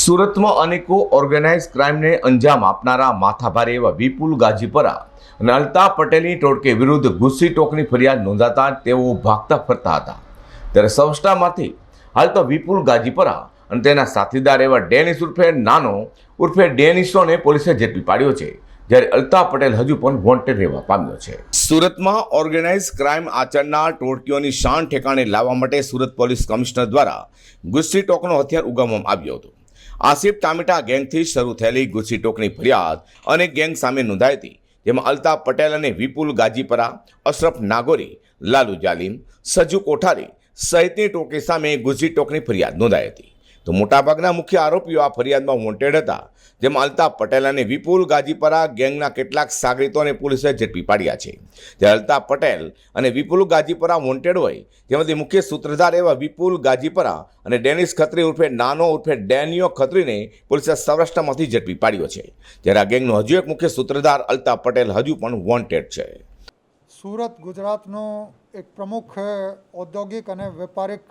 સુરતમાં અનેકો ઓર્ગેનાઇઝ ક્રાઇમને અંજામ આપનારા માથાભારે એવા વિપુલ ગાજીપરા અને અલ્તા પટેલની ટોળકે વિરુદ્ધ ગુસ્સી ટોકની ફરિયાદ નોંધાતા તેઓ ભાગતા ફરતા હતા. ત્યારે સૌષ્ટામાંથી હાલ તો વિપુલ ગાજીપરા અને તેના સાથીદાર એવા ડેનિસ ઉર્ફે નાનો ઉર્ફે ડેનિસોને પોલીસે ઝડપી પાડ્યો છે, જ્યારે અલ્તા પટેલ હજુ પણ વોન્ટેડ રહેવા પામ્યો છે. સુરતમાં ઓર્ગેનાઇઝ ક્રાઇમ આચરનાર ટોળકીઓની શાન ઠેકાણે લાવવા માટે સુરત પોલીસ કમિશનર દ્વારા ગુસ્સી ટોકનો હથિયાર ઉગામવામાં આવ્યો હતો. આસિફ ટામેટા ગેંગથી શરૂ થયેલી ગુસ્સી ટોકની ફરિયાદ અનેક ગેંગ સામે નોંધાઈ હતી, જેમાં અલ્તા પટેલ અને વિપુલ ગાજીપરા, અશરફ નાગોરી, લાલુ જાલિમ, સજુ કોઠારી સહિતની ટોકી સામે ગુસ્સી ટોકની ફરિયાદ નોંધાઈ હતી. તો મોટાભાગના મુખ્ય આરોપીઓ આ ફરિયાદમાં વોન્ટેડ હતા, જેમાં અલ્તાફ પટેલ અને વિપુલ ગાજીપરા ગેંગના કેટલાક સાગરીતોને પોલીસે ઝડપી પાડ્યા છે. જ્યારે અલ્તાફ પટેલ અને વિપુલ ગાજીપરા વોન્ટેડ હોય જેમાંથી મુખ્ય સૂત્રધાર એવા વિપુલ ગાજીપરા અને ડેનિસ ખત્રી ઉર્ફે નાનો ઉર્ફે ડેનિયો ખત્રીને પોલીસે સૌરાષ્ટ્રમાંથી ઝડપી પાડ્યો છે. જ્યારે આ ગેંગનો હજુ એક મુખ્ય સૂત્રધાર અલ્તાફ પટેલ હજુ પણ વોન્ટેડ છે. સુરત, ગુજરાતનો એક પ્રમુખ ઔદ્યોગિક અને વેપારિક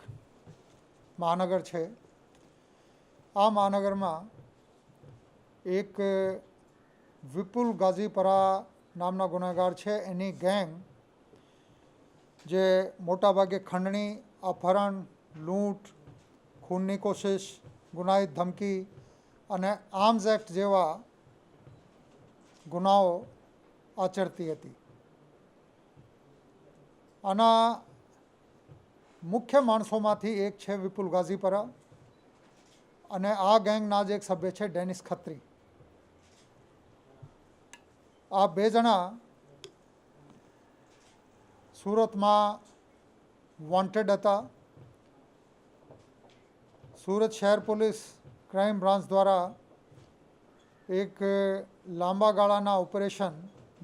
મહાનગર છે. આ મહાનગરમાં એક વિપુલ ગાઝીપરા નામના ગુનેગાર છે. એની ગેંગ જે મોટાભાગે ખંડણી, અપહરણ, લૂંટ, ખૂનની કોશિશ ગુનાહિત ધમકી અને આર્મ્સ એક્ટ જેવા ગુનાઓ આચરતી હતી. આના મુખ્ય માણસોમાંથી એક છે વિપુલ ગાઝીપરા. અને આ ગેંગના જ એક સભ્ય છે, ડેનિસ ખત્રી. આ બે જણા સુરતમાં વોન્ટેડ હતા. સુરત શહેર પોલીસ ક્રાઇમ બ્રાન્ચ દ્વારા એક લાંબા ગાળાના ઓપરેશન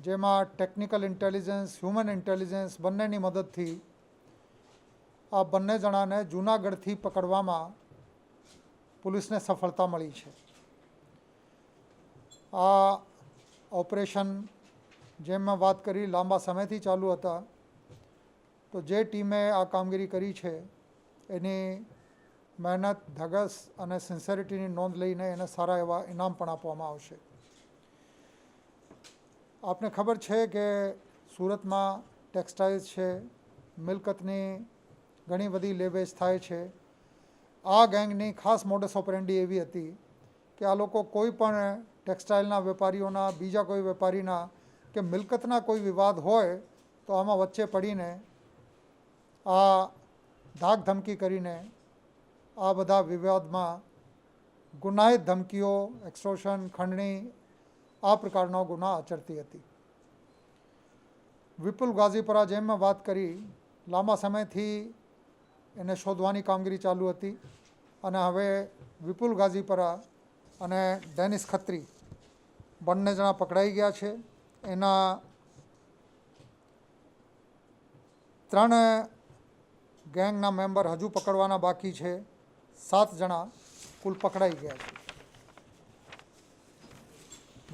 જેમાં ટેકનિકલ ઇન્ટેલિજન્સ હ્યુમન ઇન્ટેલિજન્સ બંનેની મદદથી આ બંને જણાને જૂનાગઢથી પકડવામાં પોલીસને સફળતા મળી છે. આ ઓપરેશન જેમ મેં વાત કરી લાંબા સમયથી ચાલુ હતા, તો જે ટીમે આ કામગીરી કરી છે, એની મહેનત, ધગસ અને સિન્સેરિટીની નોંધ લઈને એને સારા એવા ઇનામ પણ આપવામાં આવશે. આપને ખબર છે કે સુરતમાં ટેક્સટાઇલ્સ છે, મિલકતની ઘણી બધી લેવેચ થાય છે આ ગેંગની ખાસ મોડસ ઓપરેન્ડી એવી હતી કે આ લોકો કોઈ પણ ટેક્સટાઇલના વેપારીઓના, બીજા કોઈ વેપારીના કે મિલકતના કોઈ વિવાદ હોય તો આમાં વચ્ચે પડીને આ ધાક ધમકી કરીને આ બધા વિવાદમાં ગુનાહિત ધમકીઓ એક્સટ્રોશન ખંડણી આ પ્રકારનો ગુના આચરતી હતી. વિપુલ ગાઝીપરા જેમ મેં વાત કરી, લાંબા સમયથી એને શોધવાની કામગીરી ચાલુ હતી. અને હવે વિપુલ ગાઝીપરા અને ડેનિસ ખત્રી બંને જણા પકડાઈ ગયા છે. એના ત્રણ ગેંગના મેમ્બર હજુ પકડવાના બાકી છે. સાત જણા કુલ પકડાઈ ગયા છે.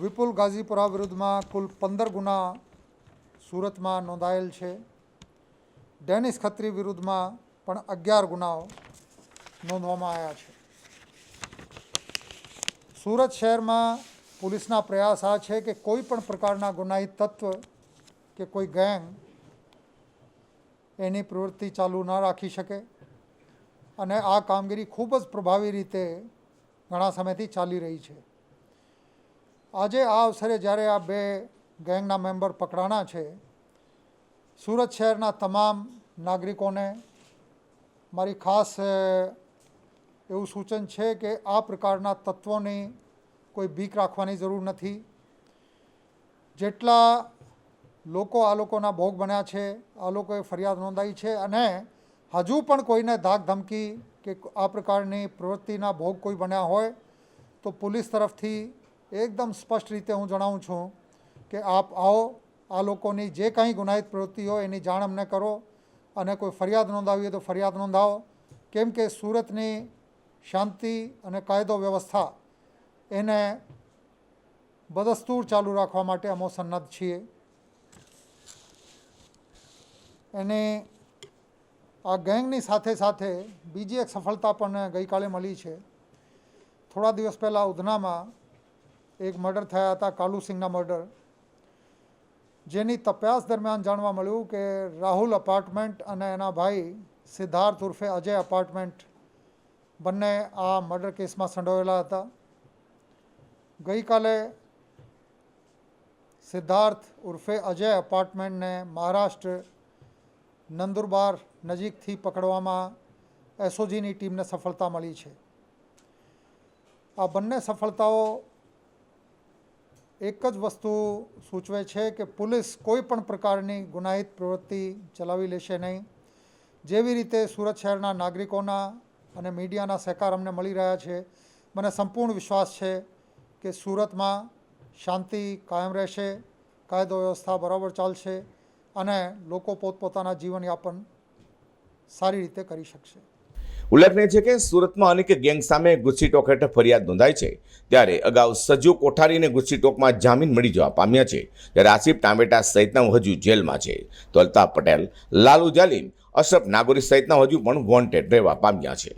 વિપુલ ગાઝીપુરા વિરુદ્ધમાં કુલ પંદર ગુના સુરતમાં નોંધાયેલ છે. ડેનિસ ખત્રી વિરુદ્ધમાં પણ અગિયાર ગુનાઓ નોંધવામાં આવ્યા છે. સુરત શહેરમાં પોલીસના પ્રયાસ આ છે કે કોઈ પણ પ્રકારના ગુનાહિત તત્વ કે કોઈ ગેંગ એની પ્રવૃત્તિ ચાલુ ન રાખી શકે અને આ કામગીરી ખૂબ જ પ્રભાવી રીતે ઘણા સમયથી ચાલી રહી છે. આજે આ અવસરે જ્યારે આ બે ગેંગના મેમ્બર પકડાણા છે, સુરત શહેરના તમામ નાગરિકોને મારી ખાસ એવું સૂચન છે કે આ પ્રકારના તત્વોની કોઈ બીક રાખવાની જરૂર નથી. જેટલા લોકો આ લોકોના ભોગ બન્યા છે, આ લોકોએ ફરિયાદ નોંધાઈ છે અને હજુ પણ કોઈને ધાક ધમકી કે આ પ્રકારની પ્રવૃત્તિના ભોગ કોઈ બન્યા હોય, તો પોલીસ તરફથી એકદમ સ્પષ્ટ રીતે હું જણાવું છું કે આપ આવો, આ લોકોની જે કાંઈ ગુનાહિત પ્રવૃત્તિ હોય એની જાણ અમને કરો. અને કોઈ ફરિયાદ નોંધાવી હોય તો ફરિયાદ નોંધાવો. કેમ કે સુરતની શાંતિ અને કાયદો વ્યવસ્થા એને બદસ્તૂર ચાલુ રાખવા માટે અમો સન્નદ્ધ છીએ. એને આ ગેંગની સાથે સાથે બીજી એક સફળતા પણ ગઈકાલે મળી છે. થોડા દિવસ પહેલાં ઉધનામાં એક મર્ડર થયા હતા, કાલુસિંહના મર્ડર. જેની તપાસ દરમિયાન જાણવા મળ્યું કે રાહુલ અપાર્ટમેન્ટ અને એના ભાઈ સિદ્ધાર્થ ઉર્ફે અજય અપાર્ટમેન્ટ બંને આ મર્ડર કેસમાં સંડોવેલા હતા. ગઈકાલે સિદ્ધાર્થ ઉર્ફે અજય અપાર્ટમેન્ટને મહારાષ્ટ્ર નંદુરબાર નજીકથી પકડવામાં એસઓજીની ટીમને સફળતા મળી છે. આ બંને સફળતાઓ એક જ વસ્તુ સૂચવે છે કે પોલીસ કોઈ પણ પ્રકારની ગુનાહિત પ્રવૃત્તિ ચલાવી લેશે નહીં. જેવી રીતે સુરત શહેરના નાગરિકોના અને મીડિયાના સહકાર અમને મળી રહ્યા છે, મને સંપૂર્ણ વિશ્વાસ છે કે સુરતમાં શાંતિ કાયમ રહેશે, કાયદો વ્યવસ્થા બરાબર ચાલશે અને લોકો પોતપોતાના જીવનયાપન સારી રીતે કરી શકશે. ઉલ્લેખનીય છે કે સુરતમાં અનેક ગેંગ સામે ગુસ્સીટોક હેઠળ ફરિયાદ નોંધાઈ છે. ત્યારે અગાઉ સજુ કોઠારીને ગુસ્સીટોકમાં જામીન મળી જવા પામ્યા છે. ત્યારે આસિફ ટામેટા સહિતના હજુ જેલમાં છે. તો અલ્તાફ પટેલ, લાલુ જાલિમ, અશરફ નાગોરી સહિતના હજુ પણ વોન્ટેડ રહેવા પામ્યા છે.